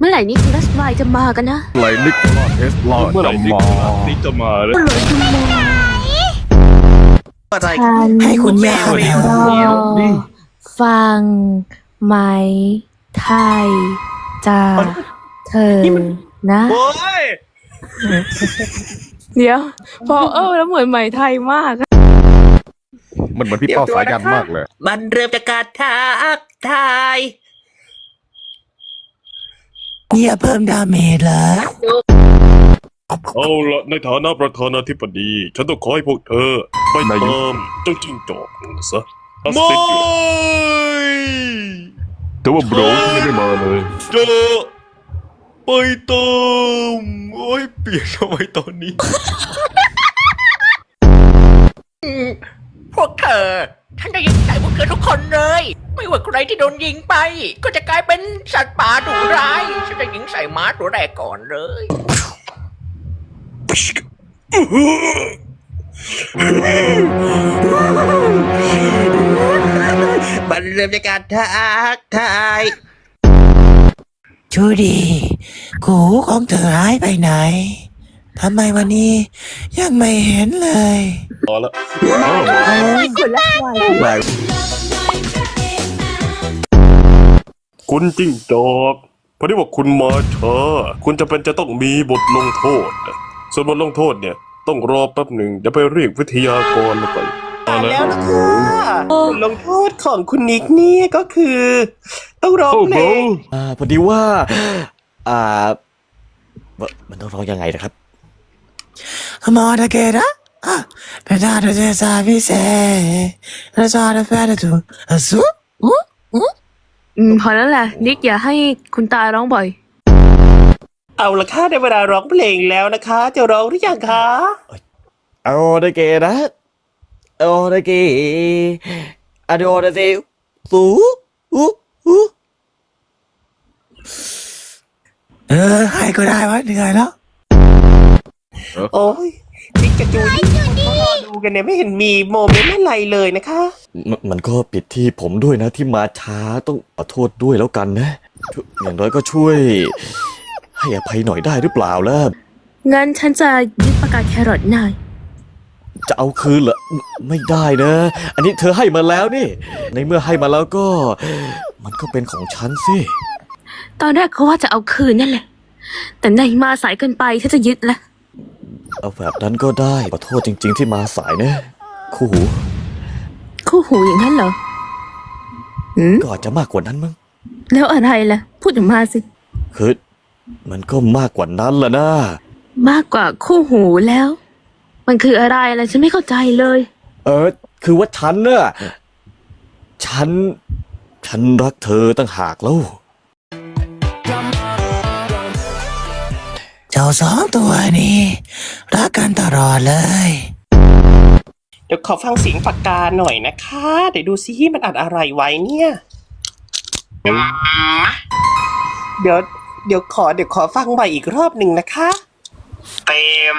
เมื่อไหร่นิโคลัสไวจะมากันนะไหลนิโคลัสเทสลาเมื่อไหร่นิโคลัสนี่จะมาเลยเมื่อไหร่จะมาอะไรฉันให้คุณแม่เอาแล้วรอฟังไหมไทยจากเธอนะโอ้ยเดี๋ยว พอเออแล้วเหมือนไหมไทยมาก มันเหมือนพี่เป้าสายันมากเลย มันเริ่มจากการทักทาย เนี่ยเพิ่มดาเมจเหรอเอาละในฐานะประธานาธิบดี ฉันต้องขอให้พวกเธอ ไปนายกตามเจ้าจิ้งจอกนั่นซะไม่แต่ว่าโบรที่ยังไม่มาเลยจะไปตามโอ้ยเปลี่ยนทำไมตอนนี้ พวกเธอ ฉันจะยิงใส่พวกเธอทุกคนเลยไม่ ว่าใครที่โดนยิงไป ก็จะกลายเป็นสัตว์ป่าดุร้าย ฉันจะยิงใส่ม้าตัวแรกก่อนเลยมันเริ่มจากการทักทายจูดีกูของเธอหายไปไหน ทำไมวันนี้ยังไม่เห็นเลย พอละ คุณจิ้งจอกพอดีว่าคุณมาช้าคุณจะเป็นจะต้องมีบทลงโทษนะส่วนบทลงโทษเนี่ย ต้องรอแป๊บหนึ่งจะไปเรียกวิทยากรมาก่อนเอาละแล้วนะคะบทลงโทษของคุณนิกนี่ก็คือ ต้องร้องโอ้เพโบลงอ่าพอดีว่าอ่าว่า มันต้องร้องยังไงนะครับมอดาเกะอะเป็นดาดเจสาพิเศษแล้วจอดแฟนถูอสุ อืมพอแล้วแหละ นิกอย่าให้คุณตาร้องบ่อย เอาละค่ะได้เวลาร้องเพลงแล้วนะคะ จะร้องหรือยังคะเอาได้เกนะเอาได้เกอะโดได้เซสูอูอูเออให้ก็ได้วะเหนื่อยแล้ว โอ้ย นิกกับจูดี้เขารอดูกันเนี่ยไม่เห็นมีโมเมนต์อะไรเลยนะคะ มมันก็ปิดที่ผมด้วยนะที่มาช้าต้องขอโทษด้วยแล้วกันนะช่วยอย่างน้อยก็ช่วย ให้อภัยหน่อยได้หรือเปล่าล่ะ งั้นฉันจะยึดปากกาแครอทนาย จะเอาคืนเหรอไม่ไม่ได้นะ อันนี้เธอให้มาแล้วนี่ ในเมื่อให้มาแล้วก็ มันก็เป็นของฉันสิ ตอนแรกเขาว่าจะเอาคืนนั่นแหละ แต่ในมาสายเกินไปฉันจะยึดละ เอาแบบนั้นก็ได้ขอโทษจริง ๆ ที่มาสายนะคู่หูคู่หูอย่างนั้นเหรออืมก็อาจจะมากกว่านั้นมั้งแล้วอะไรล่ะ พูดออกมาสิ คือมันก็มากกว่านั้นละนะมากกว่าคู่หูแล้ว มันคืออะไรอะไรฉันไม่เข้าใจเลย เออ คือว่าฉันน่ะฉัน ฉันรักเธอตั้งหากแล้ว จ้าสองตัวนี้ รักกันตลอดเลย เดี๋ยวขอฟังเสียงปากกาหน่อยนะคะ เดี๋ยวดูซิมันอัดอะไรไว้เนี่ย เดี๋ยว เดี๋ยวขอเดี๋ยวขอฟังใหม่อีกรอบหนึ่งนะคะ เต็ม